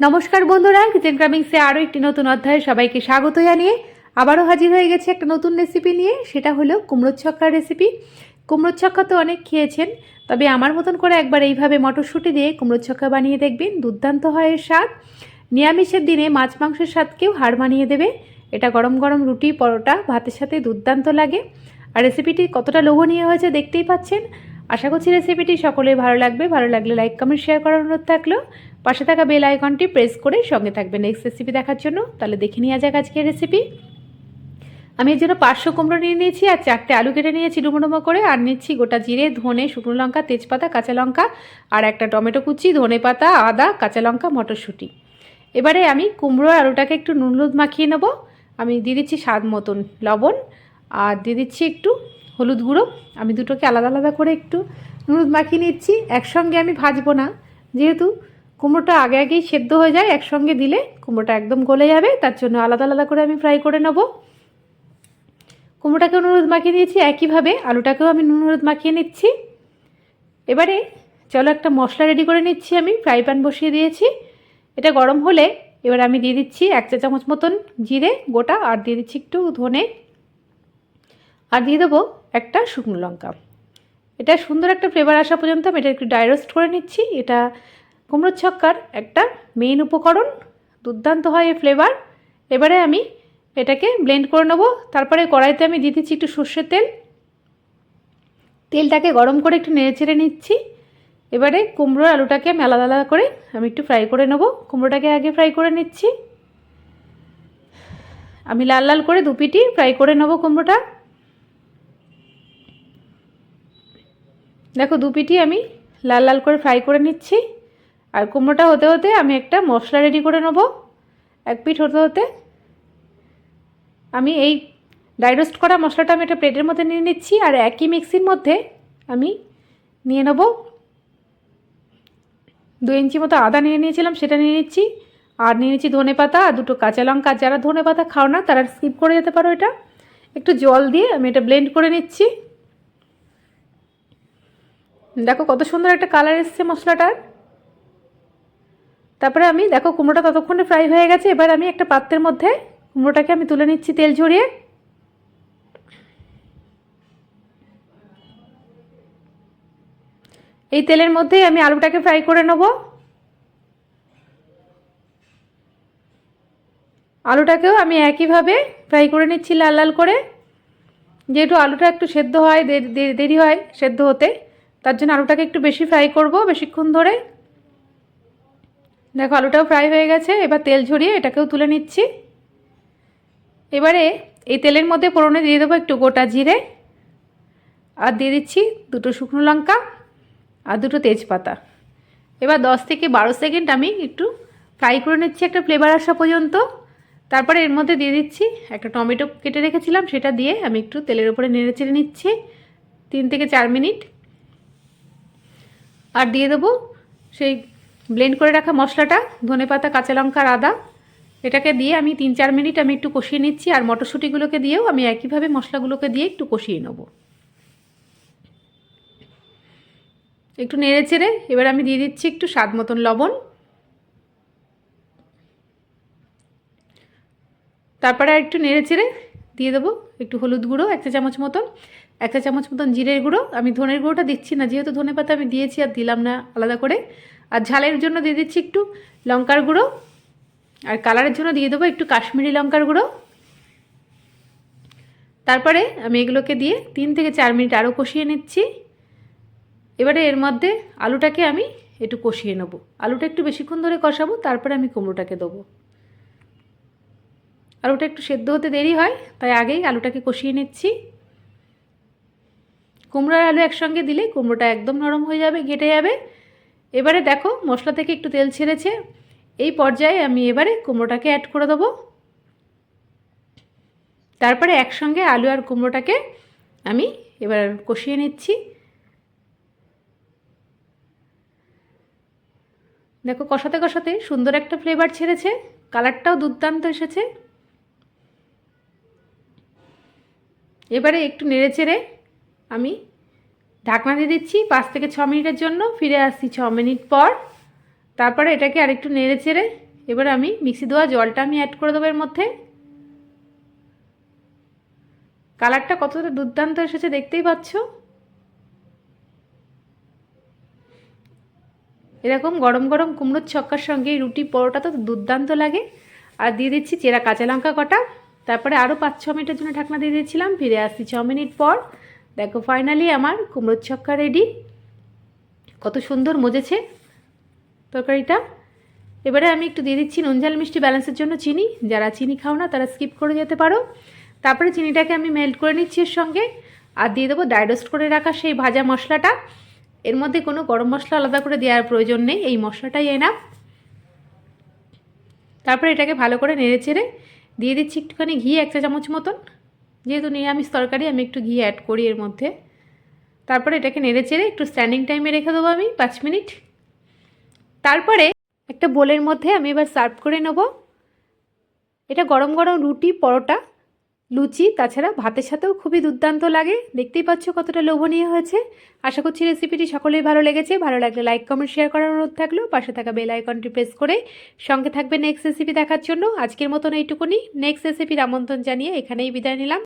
নমস্কার বন্ধুরা, কিচেন ক্রামিংসে আরও একটি নতুন অধ্যায়ে সবাইকে স্বাগত জানিয়ে আবারও হাজির হয়ে গেছে একটা নতুন রেসিপি নিয়ে, সেটা হলো কুমড়োর ছক্কার রেসিপি কুমড়োর ছক্কা তো অনেক খেয়েছেন, তবে আমার মতন করে একবার এইভাবে মটরশুঁটি দিয়ে কুমড়োর ছক্কা বানিয়ে দেখবেন, দুর্দান্ত হয় এর স্বাদ। নিরামিষের দিনে মাছ মাংসের স্বাদকেও হাড় বানিয়ে দেবে। এটা গরম গরম রুটি, পরোটা, ভাতের সাথে দুর্দান্ত লাগে। আর রেসিপিটি কতটা লোভনীয় হয়েছে দেখতেই পাচ্ছেন। আশা করছি রেসিপিটি সকলের ভালো লাগবে। ভালো লাগলে লাইক কমেন্ট শেয়ার করার অনুরোধ থাকল। পাশে থাকা বেল আইকনটি প্রেস করে সঙ্গে থাকবে নেক্সট রেসিপি দেখার জন্য। তাহলে দেখে নেওয়া যাক আজকের রেসিপি আমি এর জন্য পাঁচশো কুমড়ো নিয়ে নিয়েছি আর চারটে আলু কেটে নিয়েছি ডুমো করে। আর নিচ্ছি গোটা জিরে, ধনে, শুকনো লঙ্কা, তেজপাতা, কাঁচা লঙ্কা আর একটা টমেটো কুচি, ধনে পাতা, আদা, কাঁচা লঙ্কা, মটরশুঁটি। এবারে আমি কুমড়ো আলুটাকে একটু নুন হলুদ মাখিয়ে নেব। আমি দিয়ে দিচ্ছি স্বাদ মতন লবণ। আর দিয়ে দিচ্ছি একটু হলুদ গুঁড়ো, আমি দুটোকে আলাদা আলাদা করে একটু হলুদ মাখিয়ে নিচ্ছি। একসঙ্গে আমি ভাজবো না। যেহেতু কুমড়োটা আগে আগেই সেদ্ধ হয়ে যায়, একসঙ্গে দিলে কুমড়োটা একদম গলে যাবে, তার জন্য আলাদা আলাদা করে আমি ফ্রাই করে নেব। কুমড়োটাকেও হলুদ মাখিয়ে নিয়েছি একইভাবে, আলুটাকেও আমি নুন হলুদ মাখিয়ে নিচ্ছি। এবারে চলো একটা মশলা রেডি করে নিচ্ছি আমি, ফ্রাই প্যান বসিয়ে দিয়েছি। এটা গরম হলে এবার আমি দিয়ে দিচ্ছি এক চা চামচ মতন জিরে গোটা, আর দিয়ে দিচ্ছি একটু ধনে। আর দিয়ে দেবো একটা শুকনো লঙ্কা। এটা সুন্দর একটা ফ্লেভার আসা পর্যন্ত আমি এটা একটু ড্রাই রোস্ট করে নিচ্ছি। এটা কুমড়োর ছক্কার একটা মেইন উপকরণ। দুর্দান্ত হয় এই ফ্লেভার এবারে আমি এটাকে ব্লেন্ড করে নেব। তারপরে কড়াইতে আমি দিয়ে দিচ্ছি একটু সর্ষের তেল। তেলটাকে গরম করে একটু নেড়ে চেড়ে নিচ্ছি। এবারে কুমড়োর আলুটাকে আমি আলাদা আলাদা করে আমি একটু ফ্রাই করে নেব। কুমড়োটাকে আগে ফ্রাই করে নিচ্ছি। আমি লাল লাল করে দুপিটি ফ্রাই করে নেব কুমড়োটা। দেখো দু দুপিটি আমি লাল লাল করে ফ্রাই করে নিচ্ছি। আর কুমড়োটা হতে হতে আমি একটা মশলা রেডি করে নেব। এক পিঠ হতে হতে আমি এই ড্রাই রোস্ট করা মশলাটা আমি একটা প্লেটের মধ্যে নিয়ে নিচ্ছি আর একই মিক্সির মধ্যে আমি নিয়ে নেব। দু ইঞ্চি মতো আদা নিয়ে নিয়েছিলাম, সেটা নিয়ে নিচ্ছি। আর নিয়ে নিচ্ছি ধনে পাতা আর দুটো কাঁচা লঙ্কা। যারা ধনে পাতা খাও না, তারা স্কিপ করে যেতে পারো এটা। একটু জল দিয়ে আমি এটা ব্লেন্ড করে নিচ্ছি। দেখো কত সুন্দর একটা কালার এসছে মশলাটার। তারপরে আমি, দেখো কুমড়োটা ততক্ষণে ফ্রাই হয়ে গেছে, এবার আমি একটা পাত্রের মধ্যে কুমড়োটাকে আমি তুলে নিচ্ছি তেল ঝরিয়ে। এই তেলের মধ্যেই আমি আলুটাকে ফ্রাই করে নেব। আলুটাকেও আমি একইভাবে ফ্রাই করে নিচ্ছি লাল লাল করে। যেহেতু আলুটা একটু সেদ্ধ হয় দেরি হয় সেদ্ধ হতে। তার জন্য আলুটাকে একটু বেশি ফ্রাই করব বেশিক্ষণ ধরে। দেখো, আলুটাও ফ্রাই হয়ে গেছে, এবার তেল ঝরিয়ে এটাকেও তুলে নিচ্ছি। এবারে এই তেলের মধ্যে ফোড়নে দিয়ে দেবো একটু গোটা জিরে, আর দিয়ে দিচ্ছি দুটো শুকনো লঙ্কা আর দুটো তেজপাতা। এবার দশ থেকে বারো সেকেন্ড আমি একটু ফ্রাই করে নিচ্ছি একটা ফ্লেভার আসা পর্যন্ত। তারপরে এর মধ্যে দিয়ে দিচ্ছি একটা টমেটো কেটে রেখেছিলাম, সেটা দিয়ে আমি একটু তেলের উপরে নেড়ে চেড়ে নিচ্ছি। তিন থেকে চার মিনিট আর দিয়ে দেবো সেই ব্লেন্ড করে রাখা মশলাটা, ধনে পাতা, কাঁচা লঙ্কা আদা। এটাকে দিয়ে আমি তিন চার মিনিট আমি একটু কষিয়ে নিচ্ছি আর মটরশুঁটিগুলোকে দিয়েও আমি একইভাবে মশলাগুলোকে দিয়ে একটু কষিয়ে নেব। একটু নেড়ে চেড়ে এবার আমি দিয়ে দিচ্ছি একটু স্বাদ মতন লবণ। তারপরে আর একটু নেড়ে চেড়ে দিয়ে দেবো একটু হলুদ গুঁড়ো, একটা চামচ মতন। একটা চামচ মতন জিরের গুঁড়ো। আমি ধনের গুঁড়োটা দিচ্ছি না, যেহেতু ধনে পাতা আমি দিয়েছি আর দিলাম না আলাদা করে। আর ঝালের জন্য দিয়ে দিচ্ছি একটু লঙ্কার গুঁড়ো। আর কালারের জন্য দিয়ে দেবো একটু কাশ্মীরি লঙ্কার গুঁড়ো। তারপরে আমি এগুলোকে দিয়ে তিন থেকে চার মিনিট আরও কষিয়ে নিচ্ছি। এবারে এর মধ্যে আলুটাকে আমি একটু কষিয়ে নেব। আলুটা একটু বেশিক্ষণ ধরে কষাবো, তারপরে আমি কুমড়োটাকে দেবো। আলুটা একটু সেদ্ধ হতে দেরি হয়, তাই আগেই আলুটাকে কষিয়ে নিচ্ছি। কুমড়ো আর আলু একসঙ্গে দিলে কুমড়োটা একদম নরম হয়ে যাবে, ঘেটে যাবে। এবারে দেখো মশলা থেকে একটু তেল ছেড়েছে। এই পর্যায়ে আমি এবারে কুমড়োটাকে অ্যাড করে দেবো। তারপরে একসঙ্গে আলু আর কুমড়োটাকে আমি এবার কষিয়ে নিচ্ছি। দেখো কষাতে কষাতে সুন্দর একটা ফ্লেভার ছেড়েছে কালারটাও দুর্দান্ত এসেছে। এবারে একটু নেড়ে চেড়ে আমি ঢাকনা দিয়ে দিচ্ছি পাঁচ থেকে ছ মিনিটের জন্য, ফিরে আসছি ছ মিনিট পর। তারপরে এটাকে আরেকটু নেড়ে চেড়ে এবার আমি মিক্সি দেওয়া জলটা আমি অ্যাড করে দেবো এর মধ্যে। কালারটা কতটা দুর্দান্ত এসেছে দেখতেই পাচ্ছ? এরকম গরম গরম কুমড়োর ছক্কার সঙ্গে রুটি পরোটা তো দুর্দান্ত লাগে। আর দিয়ে দিচ্ছি চেরা কাঁচা লঙ্কা কটা। তারপরে আরও পাঁচ, ছ মিনিটের জন্য ঢাকনা দিয়ে দিয়েছিলাম, ফিরে আসছি ছ মিনিট পর। দেখো ফাইনালি আমার কুমড়োর ছক্কা রেডি কত সুন্দর মজেছে তরকারিটা। এবারে আমি একটু দিয়ে দিচ্ছি নুন, ঝাল, মিষ্টি ব্যালেন্সের জন্য চিনি। যারা চিনি খাও না, তারা স্কিপ করে যেতে পারো। তারপরে চিনিটাকে আমি মেল্ট করে নিচ্ছি এর সঙ্গে। আর দিয়ে দেবো ডাইডোস্ট করে রাখা সেই ভাজা মশলাটা। এর মধ্যে কোনো গরম মশলা আলাদা করে দেওয়ার প্রয়োজন নেই, এই মশলাটাই এনা তারপরে এটাকে ভালো করে নেড়ে চেড়ে দিয়ে দিচ্ছি একটুখানি ঘি এক চা চামচ মতন। যেহেতু নিরামিষ তরকারি, আমি একটু ঘি অ্যাড করি এর মধ্যে। তারপরে এটাকে নেড়ে চেড়ে একটু স্ট্যান্ডিং টাইমে রেখে দেবো আমি, পাঁচ মিনিট। তারপরে একটা বোলের মধ্যে আমি এবার সার্ভ করে নেব। এটা গরম গরম রুটি, পরোটা লুচি, তাছাড়া ভাতের সাথেও খুবই দুর্দান্ত লাগে। দেখতেই পাচ্ছ কতটা লোভনীয় হয়েছে। আশা করছি রেসিপিটি সকলেই ভালো লেগেছে। ভালো লাগলে লাইক, কমেন্ট, শেয়ার করার অনুরোধ থাকল। পাশে থাকা বেল আইকনটি প্রেস করে সঙ্গে থাকবে নেক্সট রেসিপি দেখার জন্য। আজকের মতন এইটুকুনি। নেক্সট রেসিপির আমন্ত্রণ জানিয়ে এখানেই বিদায় নিলাম।